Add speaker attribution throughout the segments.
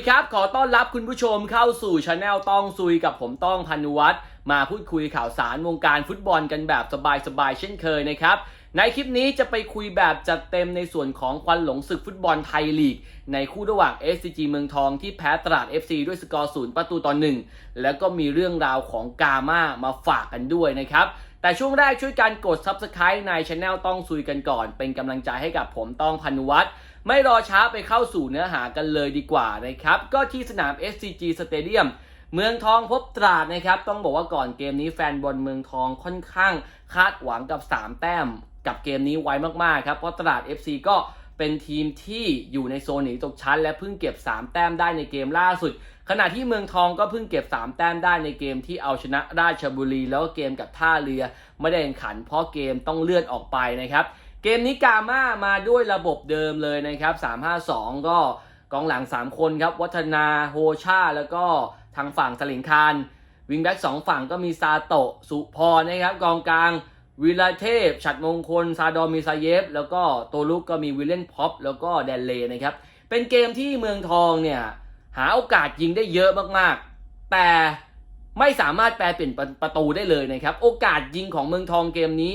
Speaker 1: ดีครับ ขอต้อนรับคุณผู้ชมเข้าสู่ช anel ต้องซุยกับผมต้องพันวัฒน์มาพูดคุยข่าวสารวงการฟุตบอลกันแบบสบายๆเช่นเคยนะครับ ในคลิปนี้จะไปคุยแบบจัดเต็มในส่วนของควันหลงศึกฟุตบอลไทยลีก ในคู่ระหว่าง SCG เมืองทองที่แพ้ตราด FC ด้วยสกอร์ศูนย์ประตูต่อหนึ่งแล้วก็มีเรื่องราวของกาม่ามาฝากกันด้วยนะครับแต่ช่วงแรกช่วยการกด Subscribe ในช anel ต้องซุยกันก่อน เป็นกำลังใจให้กับผมต้องพันวัฒน์ ไม่รอช้าไปเข้าสู่เนื้อหากันเลยดีกว่านะครับ ก็ที่สนาม SCG Stadium เมืองทองพบตราดนะครับ ต้องบอกว่าก่อนเกมนี้แฟนบอลเมืองทองค่อนข้างคาดหวังกับ 3 แต้มกับเกมนี้ไว้มากๆครับ เพราะตราด FC ก็เป็นทีมที่อยู่ในโซนหนีตกชั้น และเพิ่งเก็บ 3 แต้มได้ในเกมล่าสุด ขณะที่เมืองทองก็เพิ่งเก็บ 3 แต้มได้ในเกมที่เอาชนะราชบุรี แล้วก็เกมกับท่าเรือ ไม่ได้แข่งขันเพราะเกมต้องเลื่อนออกไปนะครับ เกมนี้กาม่ามาด้วยระบบเดิมเลยนะครับ 352 ก็กองหลัง 3 คนครับ วัฒนาโฮชา แล้วก็ทางฝั่งสลิงคารวิงแบ็กสองฝั่งก็มีซาโตะสุพรนะครับ กองกลางวิลาเทพ ฉัดมงคล ซาดอมิซาเยฟ แล้วก็ตัวลุกก็มีวิลเลนพ็อป แล้วก็แดนเลนะครับ เป็นเกมที่เมืองทองเนี่ย หาโอกาสยิงได้เยอะมากๆ แต่ไม่สามารถแปลเปลี่ยนประตูได้เลยนะครับ โอกาสยิงของเมืองทองเกมนี้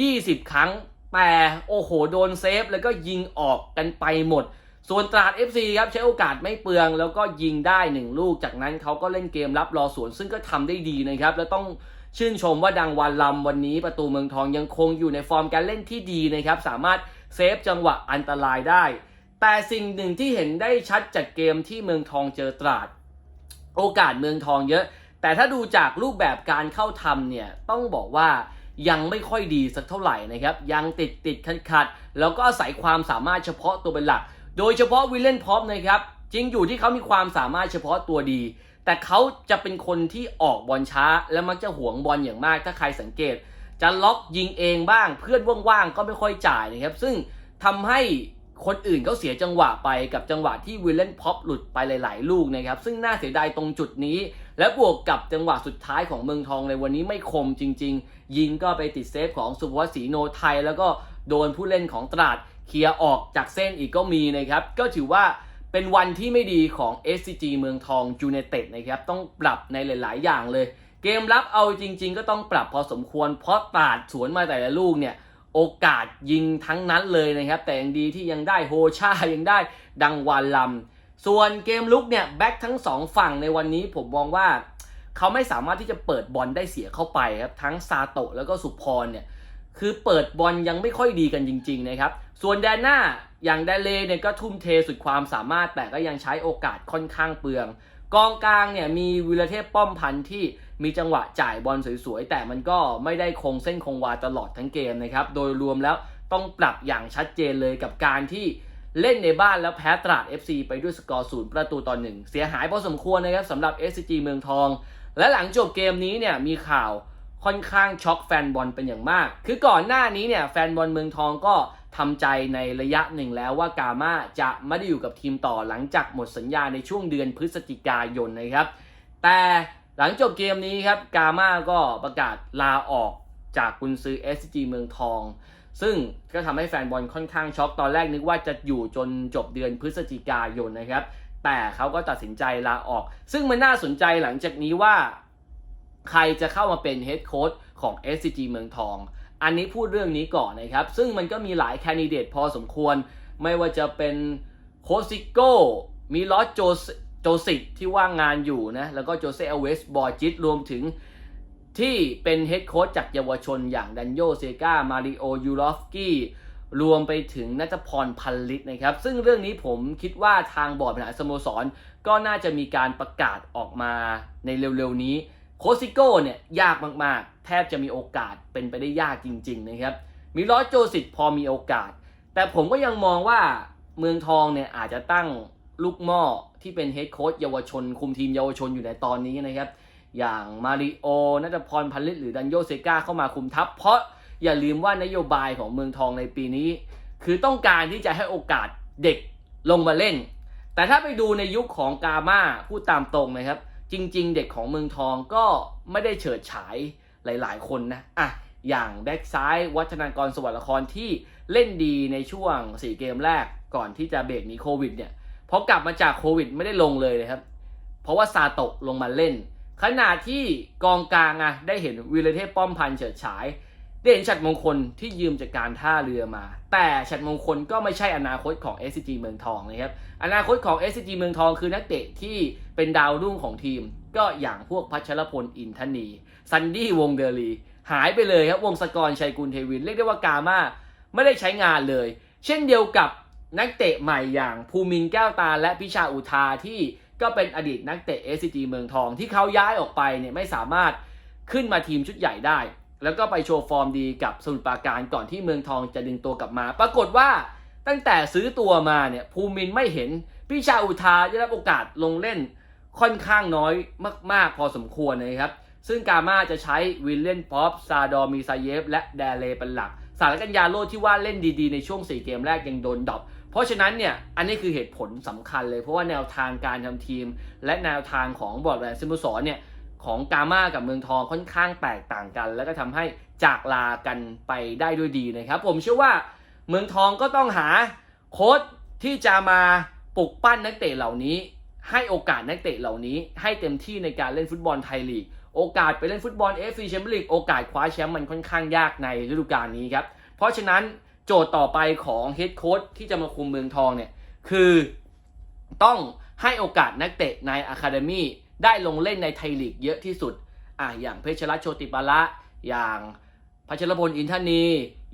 Speaker 1: 20 ครั้ง แต่โอ้โหโดนเซฟแล้วก็ยิงออกกันไปหมด ส่วนตราด FC ครับใช้โอกาสไม่เปลือง แล้วก็ยิงได้หนึ่งลูก จากนั้นเขาก็เล่นเกมรับรอสวน ซึ่งก็ทำได้ดีนะครับ แล้วต้องชื่นชมว่าดังวันลำวันนี้ประตูเมืองทองยังคงอยู่ในฟอร์มการเล่นที่ดีนะครับ สามารถเซฟจังหวะอันตรายได้ แต่สิ่งหนึ่งที่เห็นได้ชัดจากเกมที่เมืองทองเจอตราด โอกาสเมืองทองเยอะ แต่ถ้าดูจากรูปแบบการเข้าทำเนี่ยต้องบอกว่า ยังไม่ค่อยดีสักเท่าไหร่นะครับ ยังติดติดขัดขัดแล้วก็อาศัยความสามารถเฉพาะตัวเป็นหลัก โดยเฉพาะวิลเลนพอปนะครับ จริงอยู่ที่เขามีความสามารถเฉพาะตัวดี แต่เขาจะเป็นคนที่ออกบอลช้า และมักจะหวงบอลอย่างมาก ถ้าใครสังเกต จะล็อกยิงเองบ้าง เพื่อนว่างๆก็ไม่ค่อยจ่ายนะครับ ซึ่งทำให้ คนอื่นเขาเสียจังหวะไปกับจังหวะที่วิลเลนพ็อปหลุดไปหลาย ๆ ลูกนะครับ ซึ่งน่าเสียดายตรงจุดนี้ และบวกกับจังหวะสุดท้ายของเมืองทองในวันนี้ไม่คมจริง ๆ ยิงก็ไปติดเซฟของสุภวัฒน์ศรีโนไทย แล้วก็โดนผู้เล่นของตราดเคลียร์ออกจากเส้นอีกก็มีนะครับ ก็ถือว่าเป็นวันที่ไม่ดีของ SCG เมืองทองยูเนเต็ดนะครับ ต้องปรับในหลาย ๆ อย่างเลย เกมรับเอาจริง ๆ ก็ต้องปรับพอสมควร เพราะตราดสวนมาแต่ละลูกเนี่ย โอกาสยิงทั้งนั้นเลยนะครับ แต่ยังดีที่ยังได้โฮชายังได้ดังวานลำส่วนเกมลุกเนี่ยแบ็คทั้งสองฝั่งในวันนี้ผมมองว่า เขาไม่สามารถที่จะเปิดบอลได้เสียเข้าไปครับ ทั้งซาโตะแล้วก็สุพรเนี่ยคือเปิดบอลยังไม่ค่อยดีกันจริง ๆ นะครับ ส่วนแดนหน้าอย่างแดนเลเนี่ยก็ทุ่มเทสุดความสามารถแต่ก็ยังใช้โอกาสค่อนข้างเปลือง กองกลางเนี่ยมีวิลเทพป้อมพันธ์ที่ มีจังหวะจ่ายบอลสวยๆ แต่มันก็ไม่ได้คงเส้นคงวาตลอดทั้งเกมนะครับ โดยรวมแล้วต้องปรับอย่างชัดเจนเลยกับการที่เล่นในบ้านแล้วแพ้ตราด FC ไปด้วยสกอร์ศูนย์ประตูต่อหนึ่งเสียหายพอสมควรนะครับสำหรับ SCG เมืองทอง และหลังจบเกมนี้เนี่ยมีข่าวค่อนข้างช็อกแฟนบอลเป็นอย่างมาก คือก่อนหน้านี้เนี่ยแฟนบอลเมืองทองก็ทำใจในระยะหนึ่งแล้วว่ากาม่าจะไม่ได้อยู่กับทีมต่อหลังจากหมดสัญญาในช่วงเดือนพฤศจิกายนนะครับ แต่ หลังจบเกมนี้ครับกาม่าก็ประกาศลาออกจากกุนซือ SG เมืองทอง ซึ่งก็ทำให้แฟนบอลค่อนข้างช็อกตอนแรกนึกว่าจะอยู่จนจบเดือนพฤศจิกายนนะครับ แต่เขาก็ตัดสินใจลาออก ซึ่งมันน่าสนใจหลังจากนี้ว่า ใครจะเข้ามาเป็นเฮดโค้ชของ SCG เมืองทอง อันนี้พูดเรื่องนี้ก่อนนะครับ ซึ่งมันก็มีหลายแคนดิเดตพอสมควร ไม่ว่าจะเป็นโคซิโก้ มีลอสโจ โจสิกที่ว่างงานอยู่นะ แล้วก็โจเซอเวสบอจิตรวมถึงที่เป็นเฮดโค้ชจากเยาวชนอย่างดันโยเซกามาริโอยูรอฟกี้รวมไปถึงนัทพรพันลิตนะครับ ซึ่งเรื่องนี้ผมคิดว่าทางบอร์ดบริหารสโมสร ก็น่าจะมีการประกาศออกมาในเร็วๆนี้ โคซิโก้เนี่ยยากมากๆ แทบจะมีโอกาสเป็นไปได้ยากจริง ๆ นะครับมีลอสโจสิตพอมีโอกาส แต่ผมก็ยังมองว่าเมืองทองเนี่ยอาจจะตั้ง ลูกหม้อที่เป็นเฮดโค้ชเยาวชน คุมทีมเยาวชนอยู่ในตอนนี้นะครับ อย่างมาริโอนัทพรพันลิตหรือดันโยเซกาเข้ามาคุมทัพ เพราะอย่าลืมว่านโยบายของเมืองทองในปีนี้ คือต้องการที่จะให้โอกาสเด็กลงมาเล่น แต่ถ้าไปดูในยุคของกาม่าพูดตามตรงนะครับ จริง ๆ เด็กของเมืองทองก็ไม่ได้เฉิดฉายหลาย ๆ คนนะอะอย่างแบ็กซ้ายวัฒนากรสวัสดิ์ละครที่เล่นดีในช่วง 4 เกมแรกก่อนที่จะเบรกมีโควิดเนี่ย พอกลับมาจากโควิดไม่ได้ลงเลยนะครับ เพราะว่าซาโตะลงมาเล่น ขณะที่กองกลางอะได้เห็นวีรเทพป้อมพันเฉิดฉาย ได้เห็นฉัดมงคลที่ยืมจากการท่าเรือมา แต่ฉัดมงคลก็ไม่ใช่อนาคตของ SCG เมืองทองนะครับ อนาคตของ SCG เมืองทองคือนักเตะที่เป็นดาวรุ่งของทีม ก็อย่างพวกพัชรพลอินทนีซันดี้วงเดลีหายไปเลยครับวงศกรชัยกุลเทวินเรียกได้ว่ากามาไม่ได้ใช้งานเลย เช่นเดียวกับ นักเตะใหม่อย่างภูมินแก้วตาและพิชาอุทาที่ก็เป็นอดีตนักเตะ SCG เมืองทองที่เขาย้ายออกไปเนี่ยไม่สามารถขึ้นมาทีมชุดใหญ่ได้ แล้วก็ไปโชว์ฟอร์มดีกับสมุทรปราการก่อนที่เมืองทองจะดึงตัวกลับมา ปรากฏว่าตั้งแต่ซื้อตัวมาเนี่ยภูมินไม่เห็นพิชาอุทาได้รับโอกาสลงเล่นค่อนข้างน้อยมาก ๆ พอสมควรนะครับ ซึ่งกาม่าจะใช้วิลเลียนป๊อปซาดอมีซาเยฟ และแดเลเป็นหลัก สารกัญญาโลดที่ว่าเล่นดี ๆ ในช่วง 4 เกมแรกยังโดนดรอป เพราะฉะนั้นเนี่ยอันนี้คือเหตุผลสำคัญเลย เพราะว่าแนวทางการทำทีม และแนวทางของบอร์ดแบนซิมุสอนเนี่ยของกาม่ากับเมืองทองค่อนข้างแตกต่างกัน แล้วก็ทำให้จากลากันไปได้ด้วยดีนะครับ ผมเชื่อว่าเมืองทองก็ต้องหาโค้ชที่จะมาปลุกปั้นนักเตะเหล่านี้ ให้โอกาสนักเตะเหล่านี้ ให้เต็มที่ในการเล่นฟุตบอลไทยลีกโอกาสไปเล่นฟุตบอลเอฟซีแชมเปี้ยนลีกโอกาสคว้าแชมป์มันค่อนข้างยากในฤดูกาลนี้ครับเพราะฉะนั้น โจทย์ต่อไปของเฮดโค้ชที่จะมาคุมเมืองทองเนี่ย คือต้องให้โอกาสนักเตะในอะคาเดมี่ได้ลงเล่นในไทยลีกเยอะที่สุด อะอย่างเพชรรัตน์โชติปาละ อย่างพัชรพลอินทนี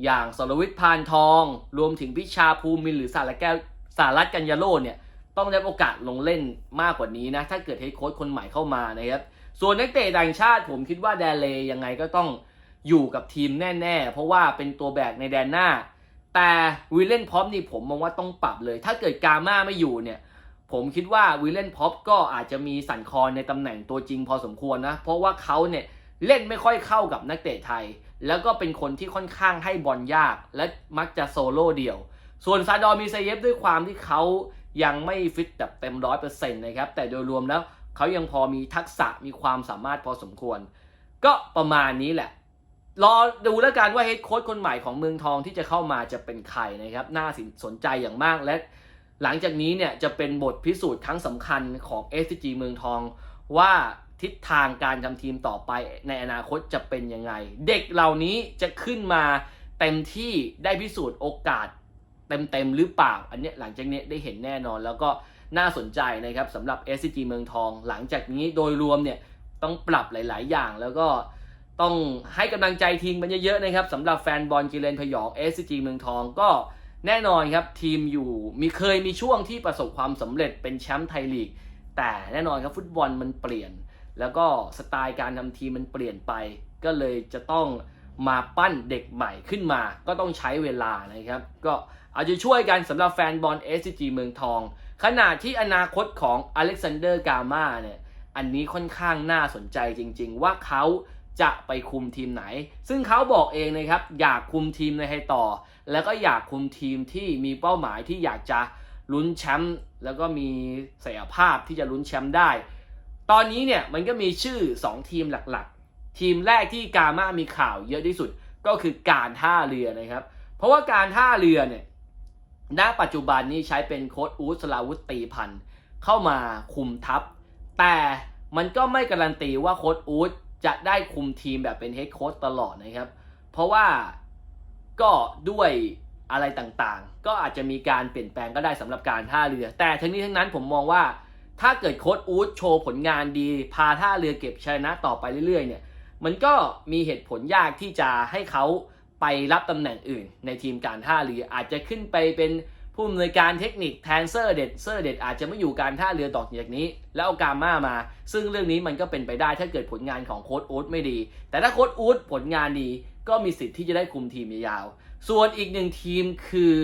Speaker 1: อย่างสรวิทย์พานทอง รวมถึงพิชาภูมินหรือสารแก้วสารัตกัญญาโลเนี่ย ต้องได้โอกาสลงเล่นมากกว่านี้นะ ถ้าเกิดเฮดโค้ชคนใหม่เข้ามานะครับ ส่วนนักเตะต่างชาติผมคิดว่าแดเลยังไงก็ต้องอยู่กับทีมแน่ ๆ เพราะว่าเป็นตัวแบกในแดนหน้า แต่วิลเลนพ็อปนี่ผมมองว่าต้องปรับเลย ถ้าเกิดกาม่าไม่อยู่เนี่ย ผมคิดว่าวิลเลนพ็อปก็อาจจะมีสันคอในตำแหน่งตัวจริงพอสมควรนะ เพราะว่าเขาเนี่ยเล่นไม่ค่อยเข้ากับนักเตะไทย แล้วก็เป็นคนที่ค่อนข้างให้บอลยาก และมักจะโซโล่เดี่ยว ส่วนซาดอมีไซเยฟด้วยความที่เขายังไม่ฟิตแบบเต็มร้อยเปอร์เซ็นต์นะครับ แต่โดยรวมแล้วเขายังพอมีทักษะมีความสามารถพอสมควร ก็ประมาณนี้แหละ รอดูแล้วกันว่าเฮดโค้ชคนใหม่ของเมืองทองที่จะเข้ามาจะเป็นใครนะครับ น่าสนใจอย่างมากและหลังจากนี้เนี่ยจะเป็นบทพิสูจน์ครั้งสำคัญของ SCG เมืองทองว่าทิศทางการทำทีมต่อไปในอนาคตจะเป็นยังไง เด็กเหล่านี้จะขึ้นมาเต็มที่ได้พิสูจน์โอกาสเต็มๆหรือเปล่า อันนี้หลังจากนี้ได้เห็นแน่นอน แล้วก็น่าสนใจนะครับสำหรับ SCG เมืองทอง หลังจากนี้โดยรวมเนี่ยต้องปรับหลาย ๆ อย่างแล้วก็ ต้องให้กำลังใจทีมมันเยอะๆนะครับสำหรับแฟนบอลกิเลนพยอง SCG เมืองทองก็แน่นอนครับทีมอยู่มีเคยมีช่วงที่ประสบความสำเร็จเป็นแชมป์ไทยลีก แต่แน่นอนครับฟุตบอลมันเปลี่ยน แล้วก็สไตล์การทำทีมมันเปลี่ยนไป ก็เลยจะต้องมาปั้นเด็กใหม่ขึ้นมา ก็ต้องใช้เวลานะครับ ก็อาใจะช่วยกันสำหรับแฟนบอล SCG เมืองทอง ขณะที่อนาคตของอเล็กซานเดอร์กามาเนี่ยอันนี้ค่อนข้างน่าสนใจจริง ๆ ว่าเขา จะไปคุมทีมไหน ซึ่งเขาบอกเองนะครับอยากคุมทีมในไทยต่อ แล้วก็อยากคุมทีมที่มีเป้าหมายที่อยากจะลุ้นแชมป์แล้วก็มีศักยภาพที่จะลุ้นแชมป์ได้ ตอนนี้เนี่ยมันก็มีชื่อ 2 ทีมหลักๆ ทีมแรกที่กามามีข่าวเยอะที่สุดก็คือการท่าเรือนะครับ เพราะว่าการท่าเรือเนี่ยณปัจจุบันนี้ใช้เป็นโค้ชอูสลาวุตีพันธ์เข้ามาคุมทัพ แต่มันก็ไม่การันตีว่าโค้ชอูด จะได้คุมทีมแบบเป็นเฮดโค้ชตลอดนะครับ เพราะว่าก็ด้วยอะไรต่างๆ ก็อาจจะมีการเปลี่ยนแปลงก็ได้สำหรับการท่าเรือ แต่ทั้งนี้ทั้งนั้นผมมองว่า ถ้าเกิดโค้ชอูดโชว์ผลงานดี พาท่าเรือเก็บชัยชนะต่อไปเรื่อยๆ เนี่ย มันก็มีเหตุผลยากที่จะให้เขาไปรับตำแหน่งอื่น ในทีมการท่าเรืออาจจะขึ้นไปเป็น ผู้อำนวยการเทคนิคแทนเซอร์เด็ดเซอร์เด็ดอาจจะไม่อยู่การท่าเรือต่อจากนี้ แล้วเอากาม่ามา ซึ่งเรื่องนี้มันก็เป็นไปได้ถ้าเกิดผลงานของโค้ชอูดไม่ดี แต่ถ้าโค้ชอูดผลงานดีก็มีสิทธิ์ที่จะได้คุมทีมยาวส่วนอีกหนึ่งทีมคือ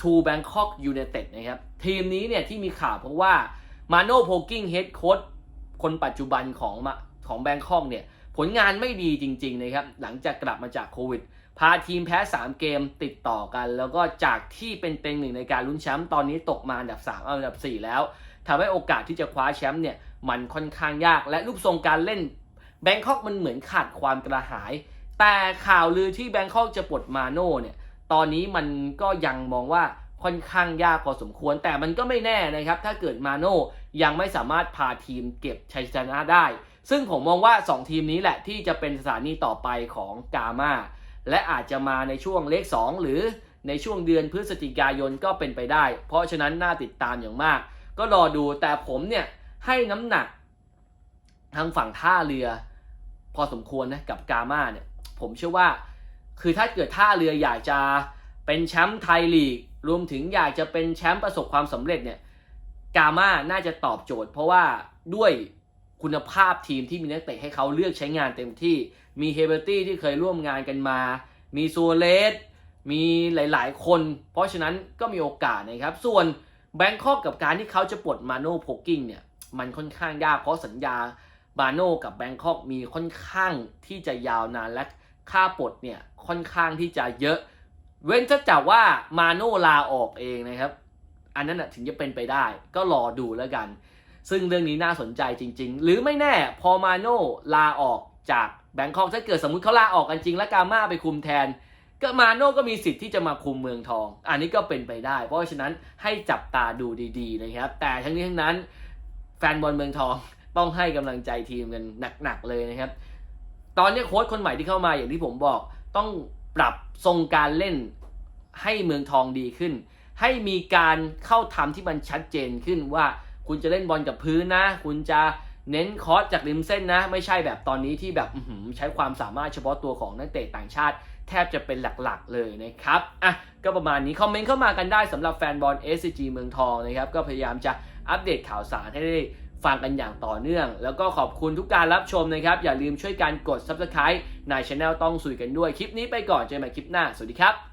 Speaker 1: ทูแบงคอกยู n นเต็ดนะครับ ทีมนี้เนี่ยที่มีข่าวเพราะว่ามาโนโพกิ้งเฮดโค้ชคนปัจจุบันของของแบงคอกเนี่ยผลงานไม่ดีจริงๆนะครับหลังจากกลับมาจากโควิด พาทีมแพ้ 3 เกมติดต่อกัน แล้วก็จากที่เป็นเต็งหนึ่งในการลุ้นแชมป์ตอนนี้ตกมาอันดับ 3 อันดับ 4 แล้วทำให้โอกาสที่จะคว้าแชมป์เนี่ยมันค่อนข้างยาก และรูปทรงการเล่นแบงคอกมันเหมือนขาดความกระหาย แต่ข่าวลือที่แบงคอกจะปลดมาโน่เนี่ยตอนนี้มันก็ยังมองว่าค่อนข้างยากพอสมควร แต่มันก็ไม่แน่นะครับ ถ้าเกิดมาโน่ยังไม่สามารถพาทีมเก็บชัยชนะได้ ซึ่งผมมองว่า 2 ทีมนี้แหละที่จะเป็นสถานีต่อไปของกามา และอาจจะมาในช่วงเลข 2 หรือในช่วงเดือนพฤศจิกายนก็เป็นไปได้ เพราะฉะนั้นน่าติดตามอย่างมาก ก็รอดูแต่ผมเนี่ยให้น้ำหนักทางฝั่งท่าเรือ พอสมควรนะกับกามาเนี่ยผมเชื่อว่า คือถ้าเกิดท่าเรืออยากจะเป็นแชมป์ไทยลีก รวมถึงอยากจะเป็นแชมป์ประสบความสำเร็จเนี่ยกามาน่าจะตอบโจทย์ เพราะว่าด้วย คุณภาพทีมที่มีนักเตะให้เขาเลือกใช้งานเต็มที่ มีเฮเบอร์ตี้ที่เคยร่วมงานกันมา มีซูเลส มีหลาย ๆ คน เพราะฉะนั้นก็มีโอกาสนะครับ ส่วนแบงคอกกับการที่เขาจะปลดมาโน่โพกกิ้งเนี่ยมันค่อนข้างยากเพราะสัญญาบาโน่กับแบงคอกมีค่อนข้างที่จะยาวนานและค่าปลดเนี่ยค่อนข้างที่จะเยอะ เว้นถ้าจากว่ามาโน่ลาออกเองนะครับ อันนั้นถึงจะเป็นไปได้ก็รอดูแล้วกัน ซึ่งเรื่องนี้น่าสนใจจริง ๆ หรือไม่แน่พอมาโน่ลาออกจากแบงคอกถ้าเกิดสมมติเขาลาออกกันจริง แล้วกาม่าไปคุมแทน ก็มาโน่ก็มีสิทธิ์ที่จะมาคุมเมืองทอง อันนี้ก็เป็นไปได้ เพราะฉะนั้นให้จับตาดูดีๆนะครับ แต่ทั้งนี้ทั้งนั้น แฟนบอลเมืองทองต้องให้กำลังใจทีมกันหนักๆเลยนะครับ ตอนนี้โค้ชคนใหม่ที่เข้ามาอย่างที่ผมบอก ต้องปรับทรงการเล่นให้เมืองทองดีขึ้น ให้มีการเข้าทำที่มันชัดเจนขึ้นว่า คุณจะเล่นบอลกับพื้นนะ คุณจะเน้นคอสจากริมเส้นนะ ไม่ใช่แบบตอนนี้ที่แบบใช้ความสามารถเฉพาะตัวของนักเตะต่างชาติ แทบจะเป็นหลักๆเลยนะครับอะก็ประมาณนี้คอมเมนต์เข้ามากันได้สำหรับแฟนบอล SCG เมืองทองนะครับก็พยายามจะอัปเดตข่าวสารให้ได้ฟังกันอย่างต่อเนื่อง แล้วก็ขอบคุณทุกการรับชมนะครับ อย่าลืมช่วยการกด Subscribe ในช anel ต้องสุยกันด้วย คลิปนี้ไปก่อนเจอกันใหม่คลิปหน้า สวัสดีครับ